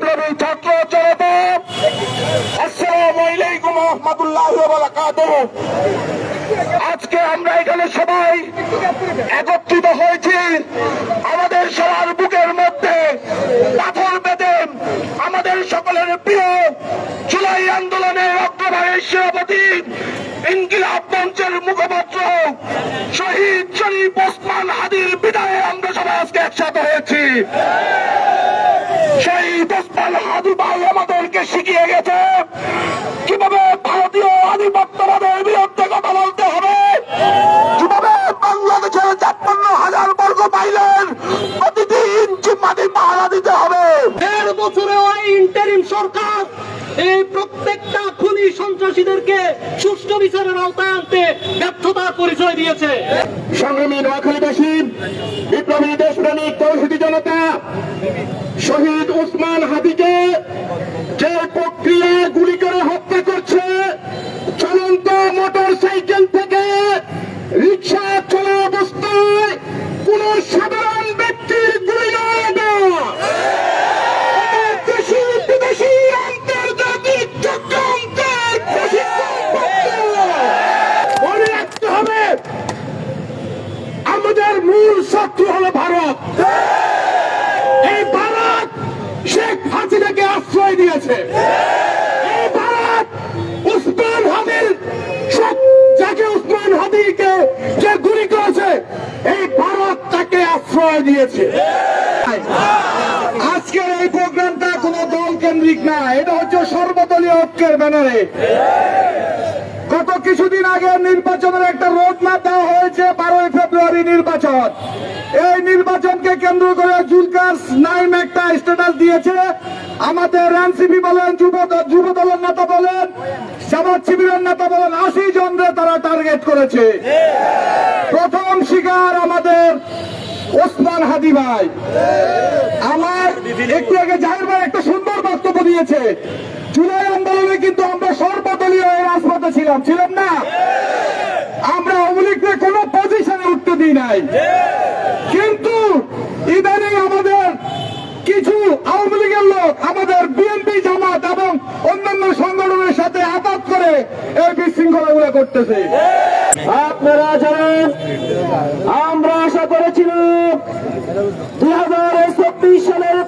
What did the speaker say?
বিপ্লবী ছাত্র চলত আসসালামাইকুম রহমতুল্লাহ আজকে আমরা এখানে সবাই একত্রিত হয়েছি। আমাদের সবার বুকের মধ্যে পাথর পেতেন আমাদের সকলের প্রিয় জুলাই আন্দোলনের অগ্রভাগের সভাপতি ইনকিলাব মঞ্চের মুখপাত্র শহীদ শরীফ ওসমান আদির বিদায় আমরা সবাই আজকে একসাথে হয়েছি। শহীদ ওসমান হাদি ভাই আমাদেরকে শিখিয়ে গেছে কীভাবে ভারতীয় আধিপত্যবাদের বিরুদ্ধে কথা বলতে হবে। কীভাবে বাংলাদেশের ছাপ্পান্ন হাজার বর্গ পাইলেন প্রতিটি ইঞ্চি মাটি পাহারা দিতে হবে। বছরে ওই ইন্টারিম সরকার এই প্রত্যেকটা খুনি সন্ত্রাসীদেরকে সুষ্ঠু বিচারের আওতায় আনতে ব্যর্থতার পরিচয় দিয়েছে। সংগ্রামী নোয়াখালীবাসী বিপ্লবী দেশপ্রেমিক তৌহিদি জনতা, শহীদ উসমান হাদিকে যে প্রক্রিয়া গুলি করে হত্যা করছে, চলন্ত মোটর সাইকেল মূল শত্রু হলো ভারত। এই ভারত শেখ হাসিনাকে আশ্রয় দিয়েছে। কোন দল কেন্দ্রিক এটা হচ্ছে ব্যানারে। গত কিছুদিন আগে নির্বাচনের একটা রোড ম্যাপ দেওয়া হয়েছে বারোই ফেব্রুয়ারি নির্বাচন, এই নির্বাচনকে কেন্দ্র করে জুলকার নাইম একটা স্ট্যাটাস দিয়েছে। আমাদের এনসিপি বলেন, যুব যুব দলের নেতা বলেন জামাত শিবিরের নেতা বলেন, আশি জনরে তারা টার্গেট করেছে। প্রথম শিকার আমাদের ওসমান হাদি ভাই। আমার একটু আগে জাহির ভাই একটা সুন্দর বক্তব্য দিয়েছে। জুলাই আন্দোলনে কিন্তু আমরা সর্বদলীয় রাজপথে ছিলাম ছিলাম না? আমরা লীগকে কোনো পজিশনে উঠতে দিই নাই। কিন্তু ইদানিং আমাদের কিছু আওয়ামী লীগের লোক আমাদের বিএনপি জামাত এবং অন্যান্য সংগঠনের সাথে আঘাত করে এই বিশৃঙ্খলাগুলো করতেছে। আপনারা জানেন, আমরা আশা করেছিলাম দুই হাজার চব্বিশ সালের